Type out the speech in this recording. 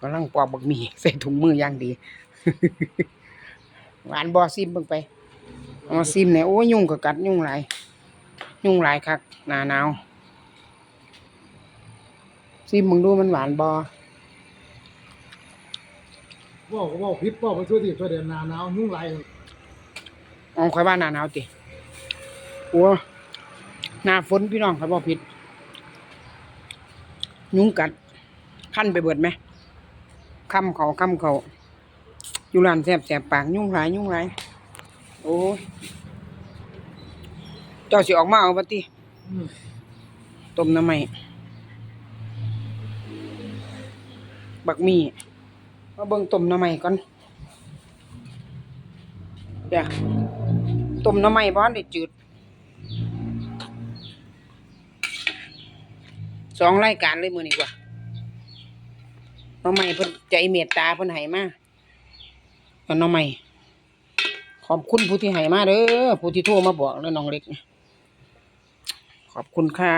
กำลังปอกบักหมี่ใส่ถุงมืออย่างดี หวานบ่ซิมเบิ่งไปเอามาซิมเนี่ยโอ้ยยุงก็กัดยุงหลายยุงหลายคักหน้าหนาวซิมมึงดูมันหวานบ่บอกก็บอกพิษบอกไปช่วยที่ช่วยเดือนหนาหนาวยุ่งไรอ๋อข่อยว่าหน้าหนาวติโอ้หน้าฝนพี่น้องครับบ่ผิดยุงกัดคันไปเบิดไหม คำเขาคำเขาอยู่ร้านแสบแสบปากยุ่งหลายยุงหลายโอ้ยเจ้าสิออกมาเอาบัดติอืมต้มน้ำไหมบักมี่มาเบิ่งต้มน้ำไหมก่อนเดี๋ยวต้มน้ำไหมบ้านได้จืดสองรายการเลยมือนี้กว่า น้องใหม่เพิ่นใจเมตตาเพิ่นให้มาเอาน้องใหม่ ขอบคุณผู้ที่ให้มาเด้อผู้ที่โทรมาบอกแล้วน้องเล็ก ขอบคุณค่ะ